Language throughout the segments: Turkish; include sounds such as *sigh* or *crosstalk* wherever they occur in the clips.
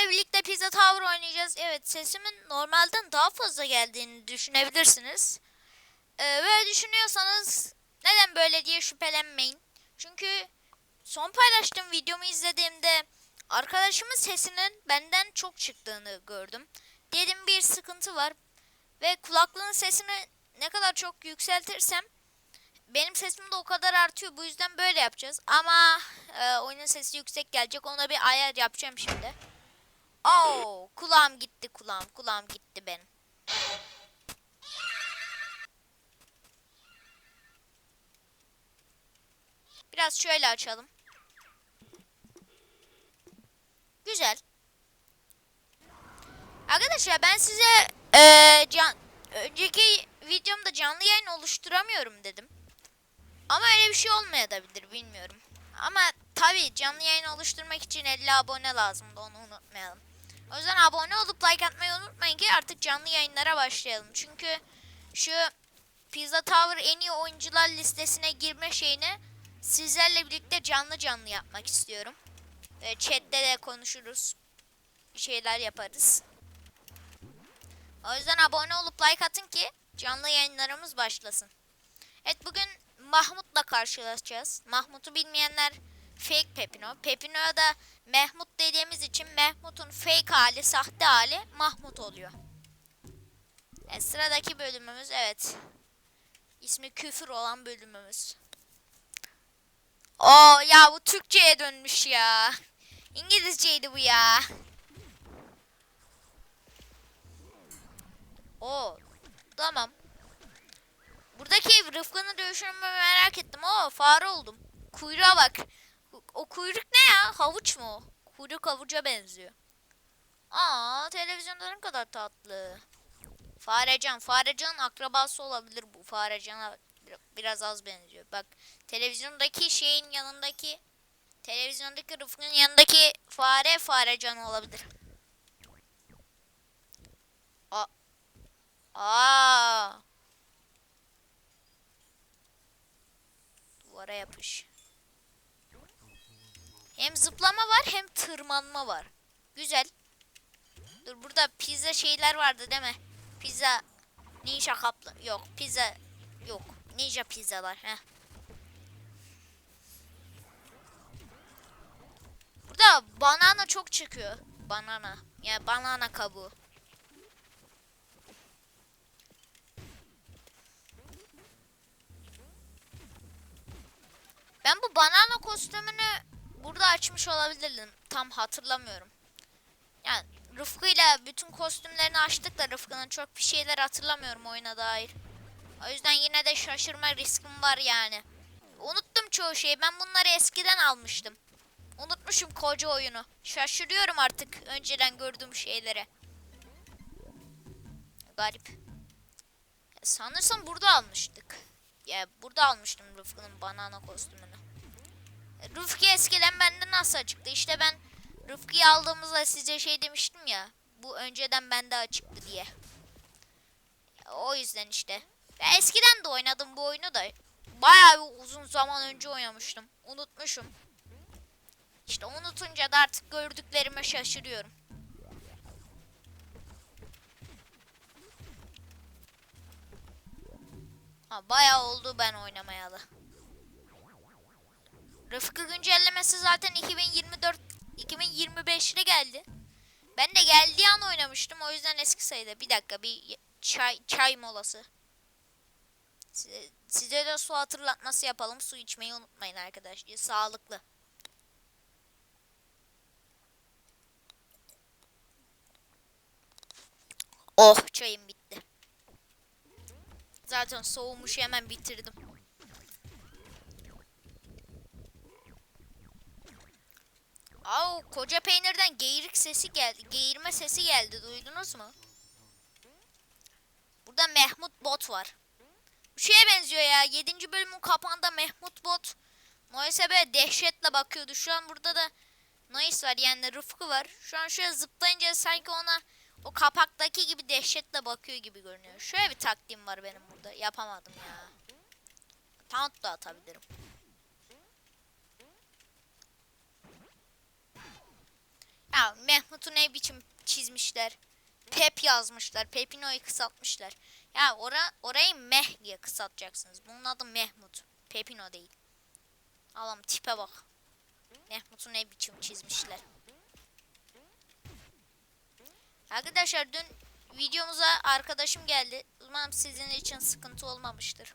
sizlerle birlikte Pizza Tower oynayacağız. Evet sesimin normalden daha fazla geldiğini düşünebilirsiniz. Ee, böyle düşünüyorsanız neden böyle diye şüphelenmeyin. Çünkü son paylaştığım videomu izlediğimde arkadaşımın sesinin benden çok çıktığını gördüm. Dedim bir sıkıntı var ve kulaklığın sesini ne kadar çok yükseltirsem benim sesim de o kadar artıyor. Bu yüzden böyle yapacağız. Ama e, oyunun sesi yüksek gelecek. Ona bir ayar yapacağım şimdi. Oo, kulağım gitti kulağım. Kulağım gitti benim. Biraz şöyle açalım. Güzel. Arkadaşlar ben size e, can, önceki videomda canlı yayın oluşturamıyorum dedim. Ama öyle bir şey olmayabilir bilmiyorum. Ama tabii canlı yayın oluşturmak için 50 abone lazımdı onu unutmayalım. O yüzden abone olup like atmayı unutmayın ki artık canlı yayınlara başlayalım. Çünkü şu Pizza Tower en iyi oyuncular listesine girme şeyini sizlerle birlikte canlı canlı yapmak istiyorum. Ve chatte de konuşuruz. Bir şeyler yaparız. O yüzden abone olup like atın ki canlı yayınlarımız başlasın. Evet bugün Mahmut'la karşılaşacağız. Mahmut'u bilmeyenler fake Pepino. Pepino'ya da Mehmut dediğimiz için Mehmut'un fake hali, sahte hali Mahmut oluyor. Evet, sıradaki bölümümüz evet. İsmi küfür olan bölümümüz. Oo ya bu Türkçe'ye dönmüş ya. İngilizceydi bu ya. Oo tamam. Buradaki Rıfkı'nın dövüşünü merak ettim. Oo fare oldum. Kuyruğa bak. O kuyruk ne ya? Havuç mu? Kuyruk havuca benziyor. Aa televizyonda ne kadar tatlı. Farecan. Farecan'ın akrabası olabilir bu. Farecan'a bir- biraz az benziyor. Bak televizyondaki şeyin yanındaki televizyondaki Rıfkı'nın yanındaki fare Farecan olabilir. Aa. Aa. Duvara yapış. Hem zıplama var hem tırmanma var. Güzel. Dur burada pizza şeyler vardı değil mi? Pizza ninja kaplı. Yok pizza yok. Ninja pizzalar. Heh. Burada banana çok çıkıyor. Banana. Yani banana kabuğu. Ben bu banana kostümünü burada açmış olabilirdim. Tam hatırlamıyorum. Yani Rıfkı'yla bütün kostümlerini açtık da Rıfkı'nın çok bir şeyler hatırlamıyorum oyuna dair. O yüzden yine de şaşırma riskim var yani. Unuttum çoğu şeyi. Ben bunları eskiden almıştım. Unutmuşum koca oyunu. Şaşırıyorum artık önceden gördüğüm şeylere. Garip. Sanırsam burada almıştık. Ya burada almıştım Rıfkı'nın banana kostümünü. Rıfkı eskiden bende nasıl açıktı? İşte ben Rıfkı'yı aldığımızda size şey demiştim ya. Bu önceden bende açıktı diye. O yüzden işte. Ya eskiden de oynadım bu oyunu da. Bayağı bir uzun zaman önce oynamıştım. Unutmuşum. İşte unutunca da artık gördüklerime şaşırıyorum. Ha, bayağı oldu ben oynamayalı. Rıfkı güncellemesi zaten 2024 2025'te geldi. Ben de geldiği an oynamıştım o yüzden eski sayıda. Bir dakika bir çay çay molası. Size, size de su hatırlatması yapalım. Su içmeyi unutmayın arkadaşlar. Sağlıklı. Oh çayım bitti. Zaten soğumuş hemen bitirdim. Au koca peynirden geğirik sesi geldi. Geğirme sesi geldi. Duydunuz mu? Burada Mehmut Bot var. Bu şeye benziyor ya. 7. bölümün kapağında Mehmut Bot Nois'e böyle dehşetle bakıyordu. Şu an burada da Nois var yani Rıfkı var. Şu an şöyle zıplayınca sanki ona o kapaktaki gibi dehşetle bakıyor gibi görünüyor. Şöyle bir taktiğim var benim burada. Yapamadım ya. Taunt da atabilirim. Ya Ya Mehmut'u ne biçim çizmişler. Pep yazmışlar. Pepino'yu kısaltmışlar. Ya ora, orayı Meh diye kısaltacaksınız. Bunun adı Mehmut. Pepino değil. Allah'ım tipe bak. Mehmut'u ne biçim çizmişler. Arkadaşlar dün videomuza arkadaşım geldi. Umarım sizin için sıkıntı olmamıştır.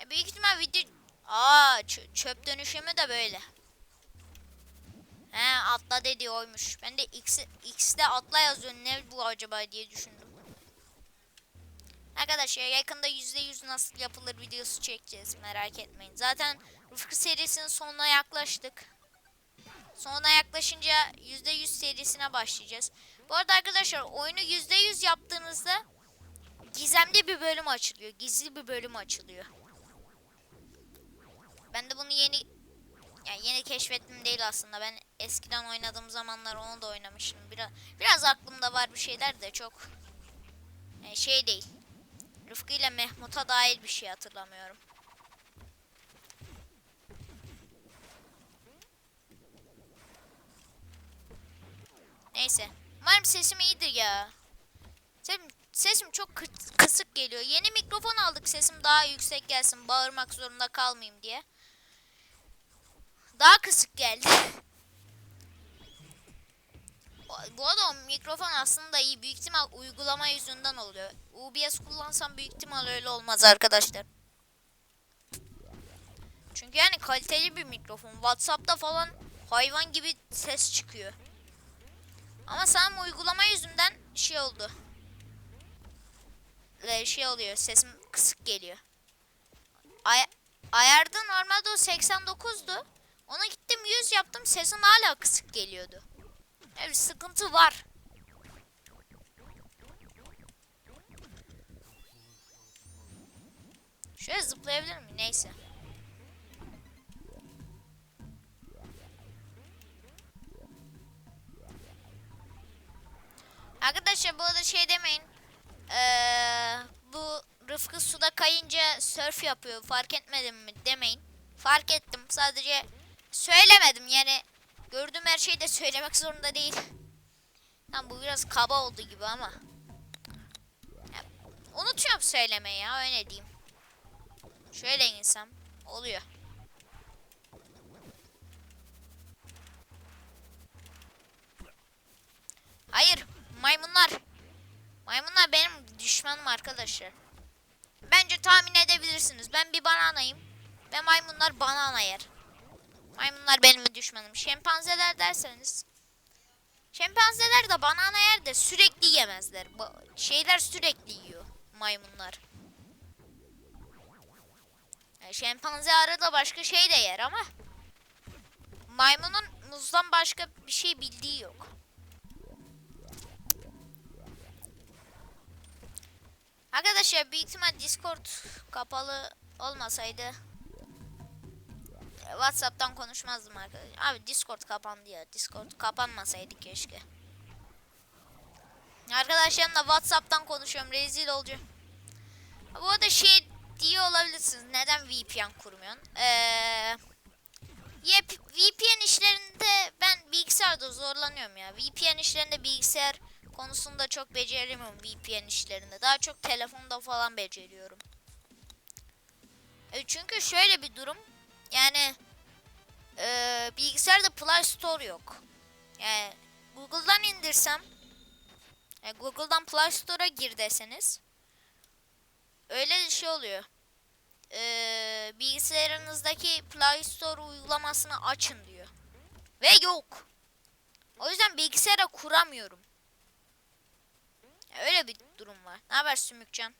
E büyük ihtimal video... Aa çö- çöp dönüşümü de böyle. He atla dedi oymuş. Ben de X, X'de atla yazıyor. Ne bu acaba diye düşündüm. Arkadaşlar yakında %100 nasıl yapılır videosu çekeceğiz. Merak etmeyin. Zaten Rıfkı serisinin sonuna yaklaştık. Sonuna yaklaşınca %100 serisine başlayacağız. Bu arada arkadaşlar oyunu %100 yaptığınızda gizemli bir bölüm açılıyor. Gizli bir bölüm açılıyor. Ben de bunu yeni yani yeni keşfettim değil aslında. Ben eskiden oynadığım zamanlar onu da oynamıştım. Biraz biraz aklımda var bir şeyler de çok yani şey değil. Rıfkı ile Mehmut'a dair bir şey hatırlamıyorum. Neyse. Umarım sesim iyidir ya. Sesim, sesim çok kı- kısık geliyor. Yeni mikrofon aldık sesim daha yüksek gelsin. Bağırmak zorunda kalmayayım diye. Daha kısık geldi. *laughs* Bu- o mikrofon aslında iyi. Büyük ihtimal uygulama yüzünden oluyor. OBS kullansam büyük ihtimal öyle olmaz arkadaşlar. Çünkü yani kaliteli bir mikrofon. Whatsapp'ta falan hayvan gibi ses çıkıyor. Ama sanırım uygulama yüzünden şey oldu. Ee, şey oluyor. Sesim kısık geliyor. Ay ayarda normalde o 89'du. Ona gittim 100 yaptım. Sesim hala kısık geliyordu. Evet sıkıntı var. Şöyle zıplayabilir miyim? Neyse. Arkadaşlar bu arada şey demeyin. Ee, bu Rıfkı suda kayınca surf yapıyor. Fark etmedim mi demeyin. Fark ettim. Sadece söylemedim. Yani gördüğüm her şeyi de söylemek zorunda değil. Tamam bu biraz kaba oldu gibi ama. Ya, unutuyorum söylemeyi ya öyle diyeyim. Şöyle insem oluyor. Hayır maymunlar. Maymunlar benim düşmanım arkadaşlar. Bence tahmin edebilirsiniz. Ben bir bananayım. Ve maymunlar banana yer. Maymunlar benim düşmanım. Şempanzeler derseniz. Şempanzeler de banana yer de sürekli yemezler. Bu şeyler sürekli yiyor. Maymunlar. Yani şempanze arada başka şey de yer ama. Maymunun muzdan başka bir şey bildiği yok. Arkadaşlar büyük ihtimal Discord kapalı olmasaydı Whatsapp'tan konuşmazdım arkadaşlar. Abi Discord kapandı ya. Discord kapanmasaydı keşke. Arkadaşlarımla Whatsapp'tan konuşuyorum. Rezil olacağım. Bu arada şey diye olabilirsiniz. Neden VPN kurmuyorsun? Ee, yep, VPN işlerinde ben bilgisayarda zorlanıyorum ya. VPN işlerinde bilgisayar konusunda çok beceremiyorum VPN işlerinde. Daha çok telefonda falan beceriyorum. E çünkü şöyle bir durum. Yani e, bilgisayarda Play Store yok. Yani Google'dan indirsem e, Google'dan Play Store'a gir deseniz öyle şey oluyor. E, bilgisayarınızdaki Play Store uygulamasını açın diyor. Ve yok. O yüzden bilgisayara kuramıyorum. Öyle bir durum var. Ne haber Sümükcan?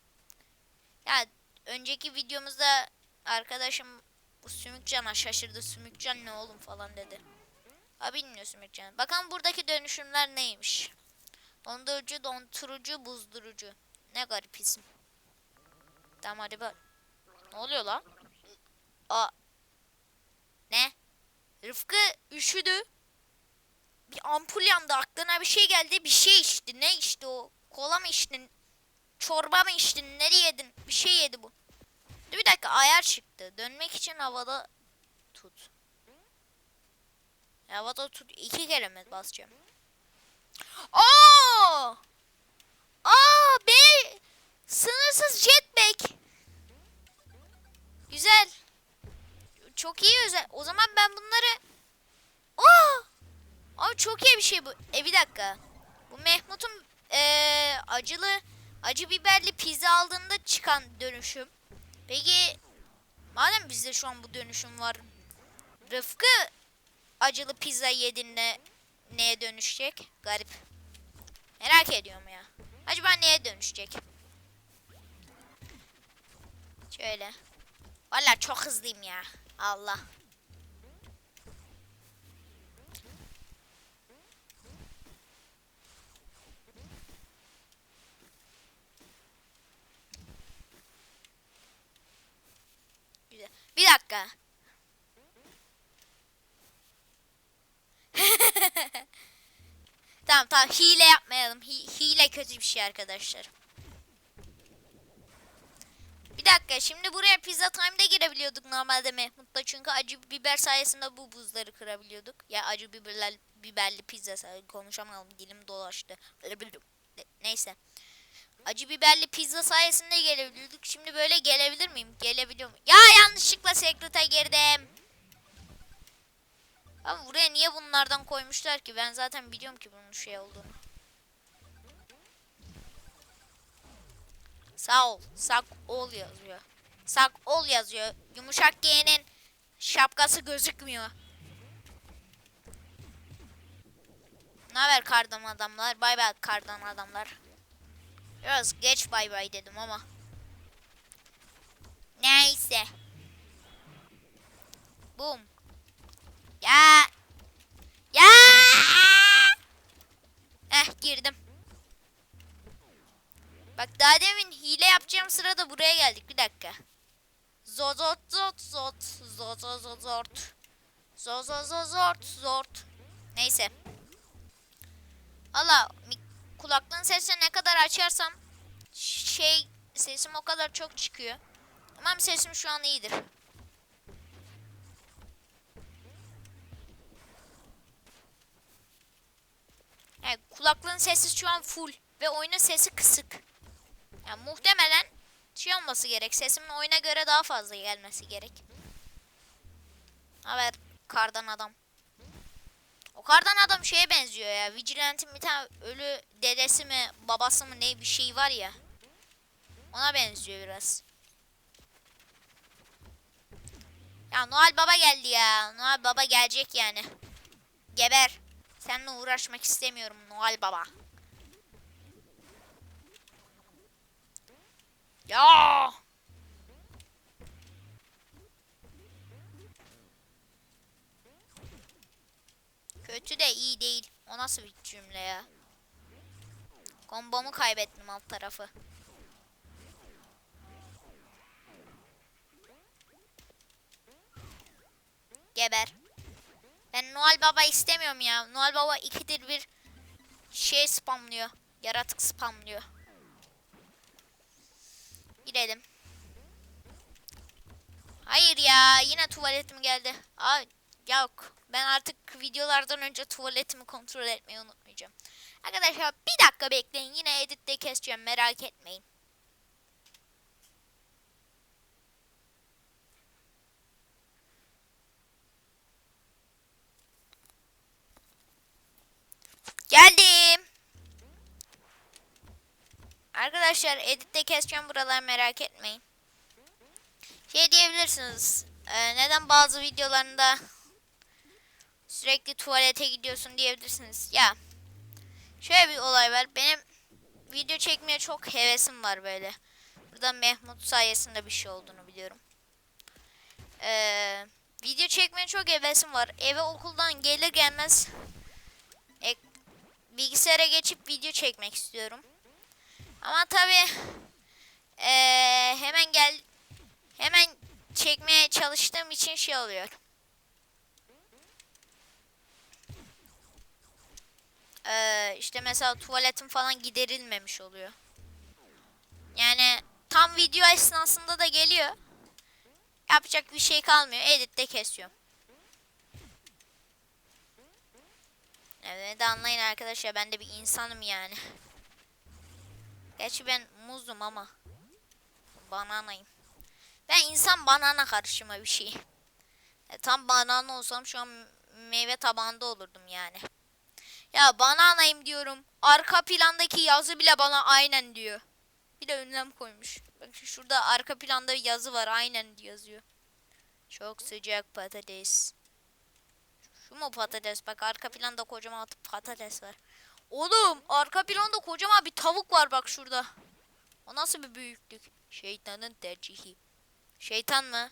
Ya önceki videomuzda arkadaşım bu Sümükcan'a şaşırdı. Sümükcan ne oğlum falan dedi. Ha bilmiyor Sümükcan. Bakalım buradaki dönüşümler neymiş? Dondurucu, dondurucu, buzdurucu. Ne garip isim. Tamam hadi bak. Ne oluyor lan? Aa. Ne? Rıfkı üşüdü. Bir ampul yandı aklına bir şey geldi bir şey içti. Ne içti o? Kola mı içtin? Çorba mı içtin? Ne yedin? Bir şey yedi bu. Bir dakika ayar çıktı. Dönmek için havada tut. Havada tut iki kere mi basacağım? Aa! Aa be sınırsız jetpack. Güzel. Çok iyi özel. O zaman ben bunları Aa! Abi çok iyi bir şey bu. E bir dakika. Bu Mehmut'un eee, acılı acı biberli pizza aldığında çıkan dönüşüm. Peki madem bizde şu an bu dönüşüm var. Rıfkı acılı pizza yediğinde neye dönüşecek? Garip. Merak ediyorum ya. Acaba neye dönüşecek? Şöyle. Valla çok hızlıyım ya. Allah. Güzel. Bir dakika. *laughs* tamam tamam hile yapmayalım. Hi- hile kötü bir şey arkadaşlar. Bir dakika şimdi buraya pizza time'da girebiliyorduk normalde Mehmut'la çünkü acı biber sayesinde bu buzları kırabiliyorduk. Ya acı biberler, biberli pizza konuşamadım dilim dolaştı. Neyse. Acı biberli pizza sayesinde gelebiliyorduk. Şimdi böyle gelebilir miyim? Gelebiliyor muyum? Ya yanlışlıkla sekrete girdim. Ama buraya niye bunlardan koymuşlar ki? Ben zaten biliyorum ki bunun şey olduğunu. Sağ ol. Sak ol yazıyor. Sak ol yazıyor. Yumuşak G'nin şapkası gözükmüyor. Ne haber kardan adamlar? Bay bay kardan adamlar. Biraz geç bay bay dedim ama. Neyse. Boom. Ya. Ya. Eh girdim. Bak daha demin hile yapacağım sırada buraya geldik. Bir dakika. Zozot zot zot. Zozo zozort. Zozo zozort zort. Neyse. Valla mik- kulaklığın sesini ne kadar açarsam şey sesim o kadar çok çıkıyor. Ama sesim şu an iyidir. Evet, kulaklığın sesi şu an full ve oyunun sesi kısık. Yani muhtemelen şey olması gerek. Sesimin oyuna göre daha fazla gelmesi gerek. Haber kardan adam. O kardan adam şeye benziyor ya. Vigilant'in bir tane ölü dedesi mi babası mı ne bir şey var ya. Ona benziyor biraz. Ya Noel Baba geldi ya. Noel Baba gelecek yani. Geber. Seninle uğraşmak istemiyorum Noel Baba. Ya. Kötü de iyi değil. O nasıl bir cümle ya? Kombomu kaybettim alt tarafı. Geber. Ben Noel Baba istemiyorum ya. Noel Baba ikidir bir şey spamlıyor. Yaratık spamlıyor. Girelim. Hayır ya yine tuvaletim geldi. Aa, yok. Ben artık videolardan önce tuvaletimi kontrol etmeyi unutmayacağım. Arkadaşlar bir dakika bekleyin. Yine editte keseceğim merak etmeyin. Geldim. Arkadaşlar editte keseceğim buraları merak etmeyin. Şey diyebilirsiniz. e, neden bazı videolarında sürekli tuvalete gidiyorsun diyebilirsiniz. Ya şöyle bir olay var. Benim video çekmeye çok hevesim var böyle. Burada Mehmut sayesinde bir şey olduğunu biliyorum. Ee, video çekmeye çok hevesim var. Eve okuldan gelir gelmez ek, bilgisayara geçip video çekmek istiyorum. Ama tabi hemen gel hemen çekmeye çalıştığım için şey oluyor. Ee, işte mesela tuvaletim falan giderilmemiş oluyor. Yani tam video esnasında da geliyor. Yapacak bir şey kalmıyor. Editte kesiyorum. Evet anlayın arkadaşlar ben de bir insanım yani. Gerçi ben muzum ama. Bananayım. Ben insan banana karışımı bir şey. E, tam banana olsam şu an meyve tabağında olurdum yani. Ya bananayım diyorum. Arka plandaki yazı bile bana aynen diyor. Bir de ünlem koymuş. Bak şurada arka planda bir yazı var aynen yazıyor. Çok sıcak patates. Şu mu patates? Bak arka planda kocaman patates var. Oğlum arka planda kocaman bir tavuk var bak şurada. O nasıl bir büyüklük? Şeytanın tercihi. Şeytan mı?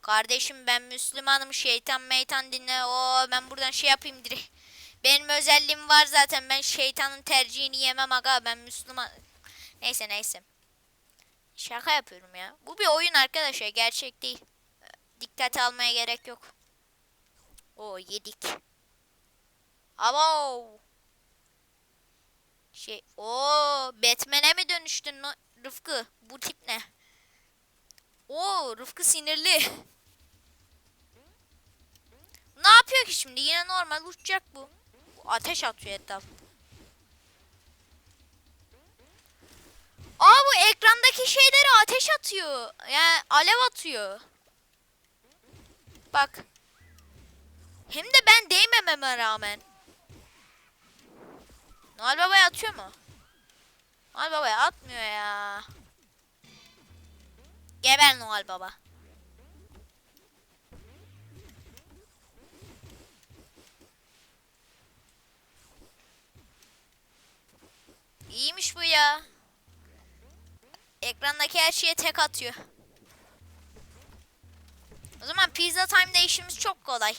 Kardeşim ben Müslümanım şeytan meytan dinle. O ben buradan şey yapayım direkt. Benim özelliğim var zaten. Ben şeytanın tercihini yemem aga. Ben Müslüman. Neyse neyse. Şaka yapıyorum ya. Bu bir oyun arkadaşlar. Gerçek değil. Dikkate almaya gerek yok. O yedik. Abo. Şey, o Batman'e mi dönüştün Rıfkı? Bu tip ne? Oo, Rıfkı sinirli. ne yapıyor ki şimdi? Yine normal uçacak bu. Ateş atıyor etraf. Aa bu ekrandaki şeyleri ateş atıyor. Yani alev atıyor. Bak. Hem de ben değmememe rağmen. Noel Baba'ya atıyor mu? Noel Baba'ya atmıyor ya. Geber Noel Baba. İyiymiş bu ya. Ekrandaki her şeye tek atıyor. O zaman pizza time'da işimiz çok kolay.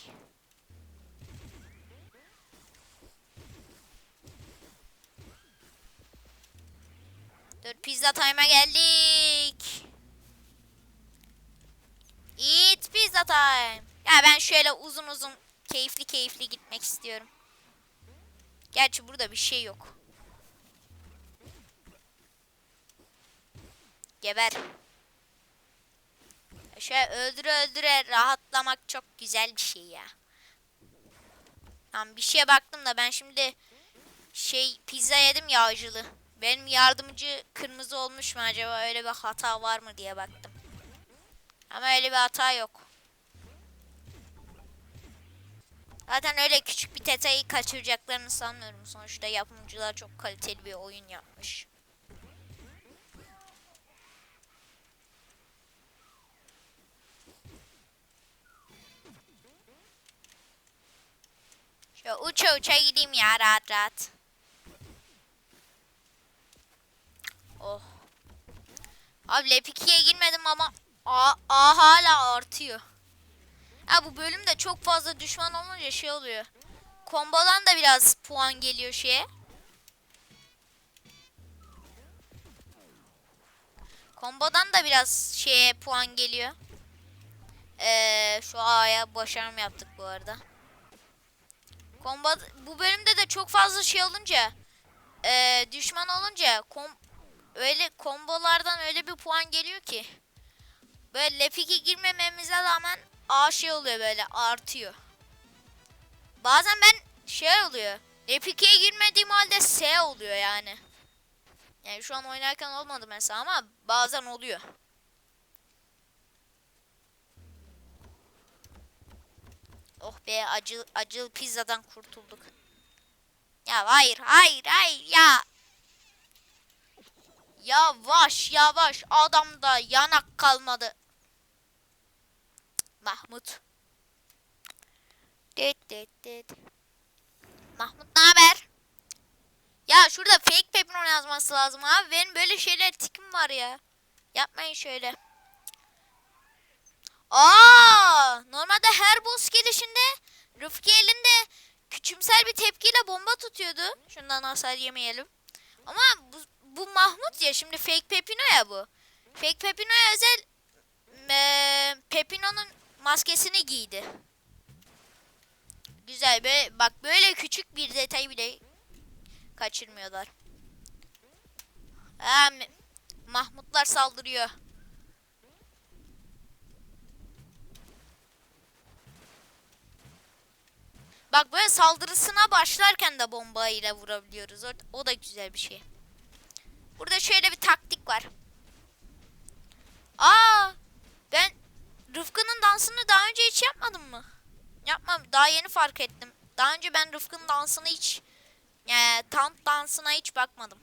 Dur pizza time'a geldik. Eat pizza time. Ya ben şöyle uzun uzun keyifli keyifli gitmek istiyorum. Gerçi burada bir şey yok. Geber. Şöyle öldüre öldüre rahatlamak çok güzel bir şey ya. Tamam bir şeye baktım da ben şimdi şey pizza yedim ya acılı. Benim yardımcı kırmızı olmuş mu acaba öyle bir hata var mı diye baktım. Ama öyle bir hata yok. Zaten öyle küçük bir detayı kaçıracaklarını sanmıyorum. Sonuçta yapımcılar çok kaliteli bir oyun yapmış. Şöyle uça uça gideyim ya rahat rahat. Oh. Abi Lepiki'ye girmedim ama A, A hala artıyor. Ha bu bölümde çok fazla düşman olunca şey oluyor. Kombodan da biraz puan geliyor şeye. Kombodan da biraz şeye puan geliyor. Ee, şu A'ya başarım yaptık bu arada. Kombo bu bölümde de çok fazla şey olunca ee, düşman olunca kom öyle kombolardan öyle bir puan geliyor ki. Böyle Lepik'e girmememize rağmen A şey oluyor böyle artıyor. Bazen ben şey oluyor. Lepik'e girmediğim halde S oluyor yani. Yani şu an oynarken olmadı mesela ama bazen oluyor. Oh be acı acı pizzadan kurtulduk. Ya hayır hayır hayır ya. Yavaş yavaş adamda yanak kalmadı. Mahmut. Dit dit dit. Mahmut ne haber? Ya şurada fake pepino yazması lazım abi. Benim böyle şeyler tikim var ya. Yapmayın şöyle. Aa, normalde her boss gelişinde Rıfkı elinde küçümser bir tepkiyle bomba tutuyordu. Şundan hasar yemeyelim. Ama bu, bu Mahmut ya şimdi fake Pepino ya bu. Fake Pepino'ya özel eee, Pepino'nun maskesini giydi. Güzel böyle bak böyle küçük bir detayı bile kaçırmıyorlar. Ha, Mahmutlar saldırıyor. Bak böyle saldırısına başlarken de bombayla vurabiliyoruz. O, o da güzel bir şey. Burada şöyle bir taktik var. Aa, ben Rıfkı'nın dansını daha önce hiç yapmadım mı? Yapmam. Daha yeni fark ettim. Daha önce ben Rıfkı'nın dansını hiç e, tant dansına hiç bakmadım.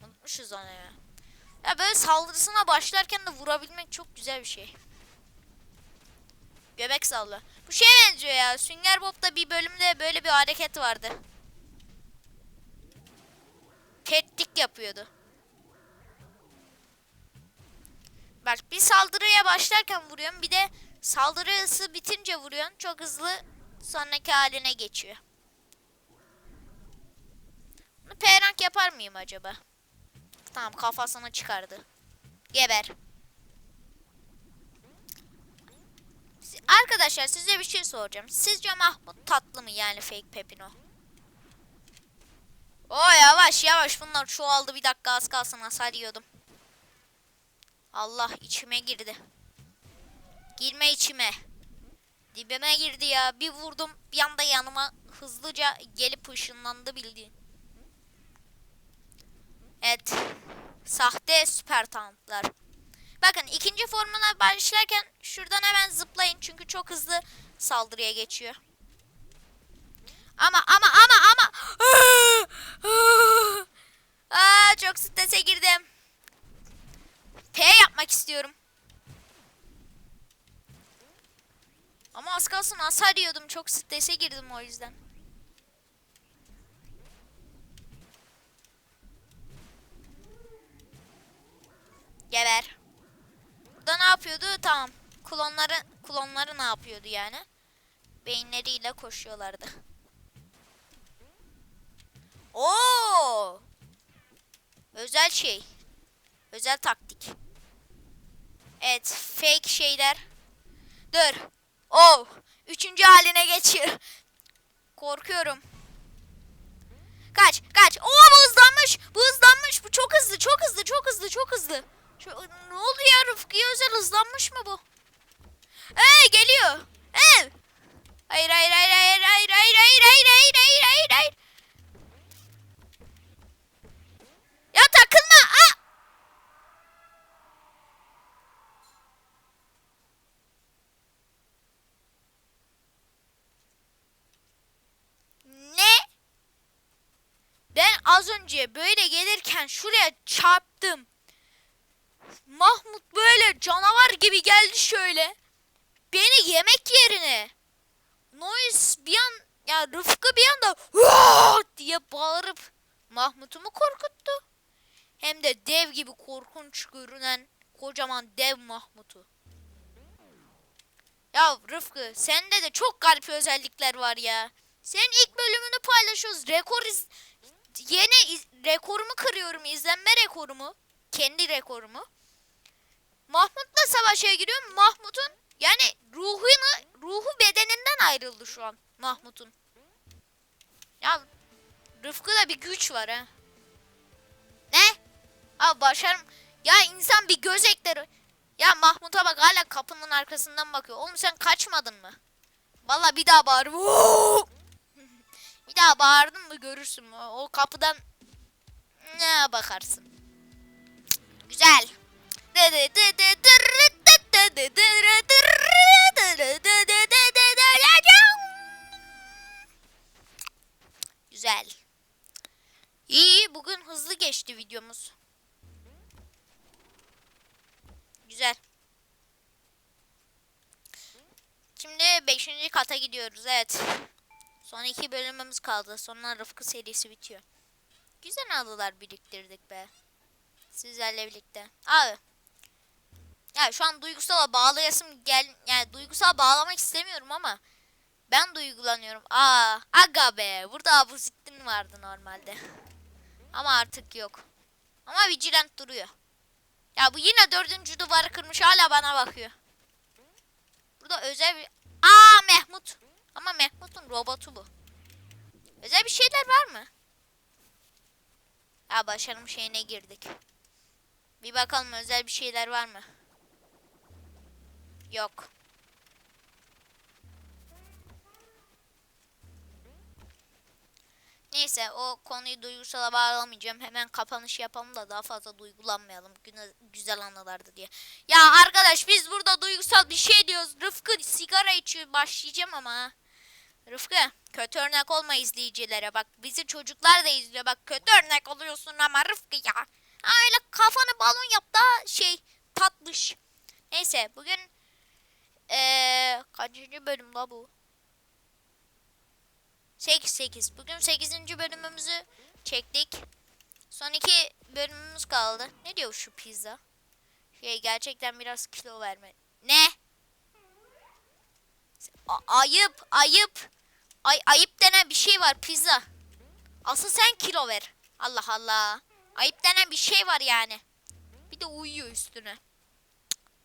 Unutmuşuz onu ya. Ya böyle saldırısına başlarken de vurabilmek çok güzel bir şey. Göbek salla. Bu şeye benziyor ya. Sünger Bob'da bir bölümde böyle bir hareket vardı. Pettik yapıyordu. Bak bir saldırıya başlarken vuruyorsun bir de saldırısı bitince vuruyorsun. Çok hızlı sonraki haline geçiyor. Bunu P-rank yapar mıyım acaba? Tamam kafasını çıkardı. Geber. Arkadaşlar size bir şey soracağım. Sizce Mahmut tatlı mı yani fake Pepino? O yavaş yavaş bunlar çoğaldı bir dakika az kalsın hasar yiyordum. Allah içime girdi. Girme içime. Dibime girdi ya. Bir vurdum bir anda yanıma hızlıca gelip ışınlandı bildiğin. Evet. Sahte süper talentlar. Bakın ikinci formuna başlarken şuradan hemen zıplayın çünkü çok hızlı saldırıya geçiyor. Ama ama ama ama *gasps* Aa, çok strese girdim. P yapmak istiyorum. Ama az kalsın hasar yiyordum. Çok strese girdim o yüzden. Geber. Burada ne yapıyordu? Tamam. Klonları klonları ne yapıyordu yani? Beyinleriyle koşuyorlardı. Oo! Özel şey. Özel taktik. Evet, fake şeyler. Dur. Oh! Üçüncü haline geçiyor. Korkuyorum. Kaç, kaç. Oo bu hızlanmış. Bu hızlanmış. Bu çok hızlı, çok hızlı, çok hızlı, çok hızlı. Şu, ne oldu ya Rıfkı'ya özel hızlanmış mı bu? Ee geliyor. Ee. Hayır, hayır, hayır, hayır, hayır, hayır, hayır, hayır, hayır, hayır, hayır, hayır. Ya takılma. Aa! Ne? Ben az önce böyle gelirken şuraya çarptım. Mahmut böyle canavar gibi geldi şöyle. Beni yemek yerine. Noise bir an ya Rıfkı bir anda diye bağırıp Mahmut'umu korkuttu. Hem de dev gibi korkunç görünen kocaman dev Mahmut'u. Ya Rıfkı sende de çok garip özellikler var ya. Senin ilk bölümünü paylaşıyoruz. Rekor iz- yeni iz- rekorumu kırıyorum. izlenme rekorumu. Kendi rekorumu. Mahmut'la savaşa giriyorum. Mahmut'un yani ruhunu ruhu bedeninden ayrıldı şu an Mahmut'un. Ya Rıfkı'da bir güç var ha. Ne? Abi başarım. Ya insan bir göz ekler. Ya Mahmut'a bak hala kapının arkasından bakıyor. Oğlum sen kaçmadın mı? Valla bir daha bağır. *laughs* Bir daha bağırdın mı görürsün. O kapıdan ne bakarsın. Güzel. Güzel. İyi bugün hızlı geçti videomuz. Güzel. Şimdi 5. kata gidiyoruz evet. Son iki bölümümüz kaldı. Sonra Rıfkı serisi bitiyor. Güzel anılar biriktirdik be. Sizlerle birlikte. Abi. Ya şu an duygusala bağlayasım gel yani duygusal bağlamak istemiyorum ama ben duygulanıyorum. Aa, aga be. Burada Abu Zittin vardı normalde. Ama artık yok. Ama Vigilant duruyor. Ya bu yine dördüncü duvarı kırmış hala bana bakıyor. Burada özel bir... Aa Mehmut. Ama Mehmut'un robotu bu. Özel bir şeyler var mı? Ya başarım şeyine girdik. Bir bakalım özel bir şeyler var mı? Yok. Neyse o konuyu duygusala bağlamayacağım. Hemen kapanış yapalım da daha fazla duygulanmayalım. Güne, güzel anılardı diye. Ya arkadaş biz burada duygusal bir şey diyoruz. Rıfkı sigara içiyor başlayacağım ama. Rıfkı kötü örnek olma izleyicilere. Bak bizi çocuklar da izliyor. Bak kötü örnek oluyorsun ama Rıfkı ya. Öyle kafanı balon yap da şey tatlış. Neyse bugün eee kaçıncı bölüm la bu? 8 8. Bugün 8. bölümümüzü çektik. Son iki bölümümüz kaldı. Ne diyor şu pizza? Şey gerçekten biraz kilo verme. Ne? A- ayıp, ayıp. Ay ayıp denen bir şey var pizza. Asıl sen kilo ver. Allah Allah. Ayıp denen bir şey var yani. Bir de uyuyor üstüne.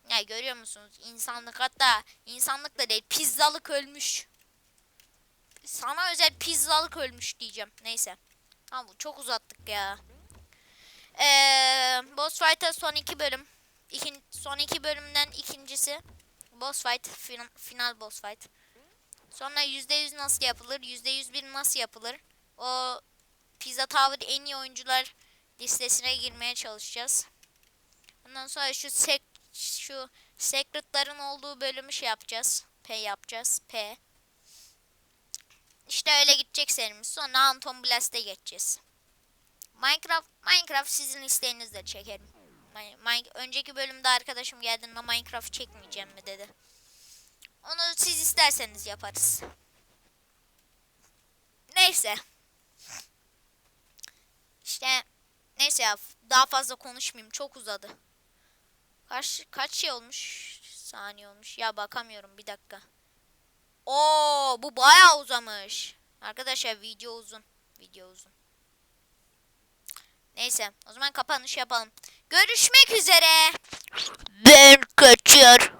Ya görüyor musunuz? İnsanlık hatta insanlık da değil pizzalık ölmüş. Sana özel pizzalık ölmüş diyeceğim. Neyse. Tamam çok uzattık ya. Ee, boss fight'a son iki bölüm. İkin, son iki bölümden ikincisi. Boss fight. fin- final boss fight. Sonra %100 nasıl yapılır? %101 nasıl yapılır? O Pizza Tower en iyi oyuncular listesine girmeye çalışacağız. Ondan sonra şu sek şu secretların olduğu bölümü şey yapacağız. P yapacağız. P. İşte öyle gidecek serimiz. Sonra Anton Blast'e geçeceğiz. Minecraft Minecraft sizin isteğinizle çekerim. Mi- Mi- önceki bölümde arkadaşım geldiğinde Minecraft çekmeyeceğim mi dedi. Onu siz isterseniz yaparız. Neyse. İşte neyse ya daha fazla konuşmayayım çok uzadı. Kaç kaç şey olmuş? Saniye olmuş. Ya bakamıyorum bir dakika. Oo bu bayağı uzamış. Arkadaşlar video uzun. Video uzun. Neyse o zaman kapanış yapalım. Görüşmek üzere. Ben kaçıyor.